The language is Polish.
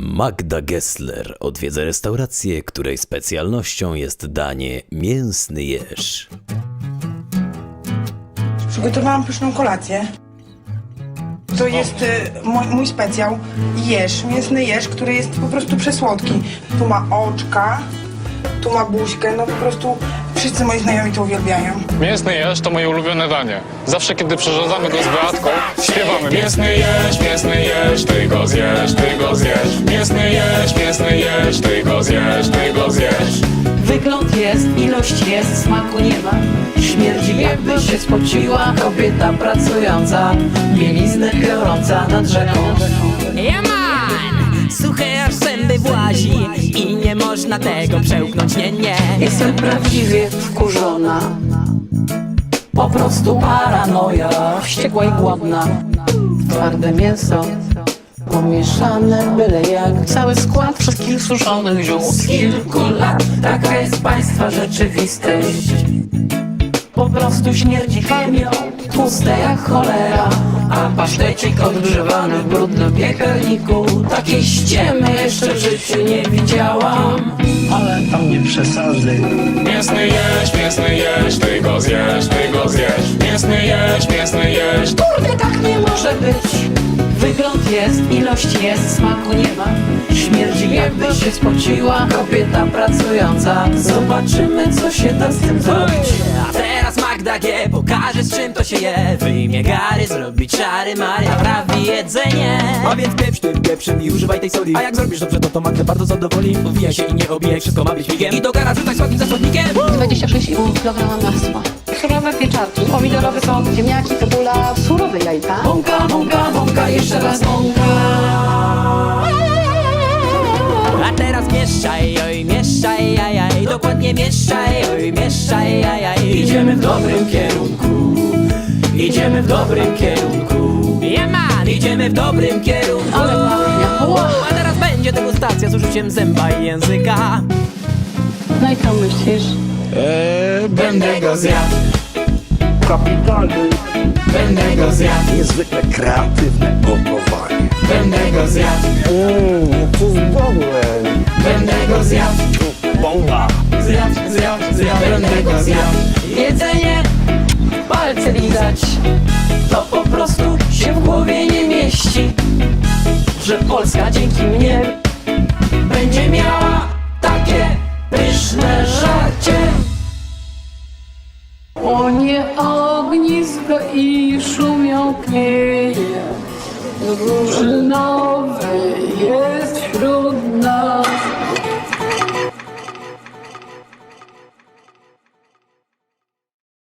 Magda Gessler odwiedza restaurację, której specjalnością jest danie mięsny jeż. Przygotowałam pyszną kolację. To jest y, mój, mój specjał. Jeż, mięsny jeż, który jest po prostu przesłodki. Tu ma oczka, tu ma buźkę, no po prostu wszyscy moi znajomi to uwielbiają. Mięsny jeż to moje ulubione danie. Zawsze kiedy przyrządzamy go z Beatką, śpiewamy Mięsny jeż, mięsny jeż, ty jest, ilość jest, smaku nie ma Śmierdzi jakby się spociła. Kobieta pracująca Mieliznę biorąca nad rzeką. Jaman! Suche aż zęby włazi i nie można tego przełknąć, nie, nie. Jestem prawdziwie wkurzona. Po prostu paranoja. Wściekła i głodna. Twarde mięso Pomieszane byle jak Cały skład wszystkich suszonych ziół. Z kilku lat Taka jest państwa rzeczywistość. Po prostu śmierdzi chemią Tłuste jak cholera A pasztecik odgrzewany w brudnym piekarniku. Takiej ściemy jeszcze w życiu nie widziałam. Ale tam nie przesadzaj. Mięsny jeż, mięsny jeż, ty go zjesz, ty go zjesz. Mięsny jeż, mięsny jeż, Kurde, tak nie jest, ilość jest, smaku nie ma. Śmierdzi jakby się spociła kobieta pracująca. Zobaczymy co się da z tym zrobić. A teraz Magda G pokaże z czym to się je. Wyjmie gary, zrobi czary Mary Naprawi jedzenie. A więc pieprz tym pieprzem i używaj tej soli. A jak zrobisz dobrze, to to Magdę bardzo zadowoli. Powija się i nie obijaj, wszystko ma być migiem I do garażu tak słodkim zasobnikiem 26,5 kg masła. Surowe pieczarki, pomidorowy sos, ziemniaki, cebula, surowe jajka. Mąka, mąka, mąka, jeszcze raz mąka A teraz mieszczaj, oj, mieszczaj, ajaj Dokładnie mieszczaj, oj, mieszczaj, ajaj Idziemy w dobrym kierunku. Idziemy w dobrym kierunku. Jaman! Idziemy w dobrym kierunku. Ale. A teraz będzie degustacja z użyciem zęba i języka. No i co myślisz? Będę go zjadł, Kapitalny, będę go zjadł. Niezwykle kreatywne gotowanie. Będę go zjadł, Mmm, to jest dobre. będę go zjadł Bomba. Zjadł, zjadł, zjadł, będę go zjadł. Jedzenie, palce lizać To po prostu się w głowie nie mieści Że Polska dzięki mnie Będzie miała i szumią knieje Drużyna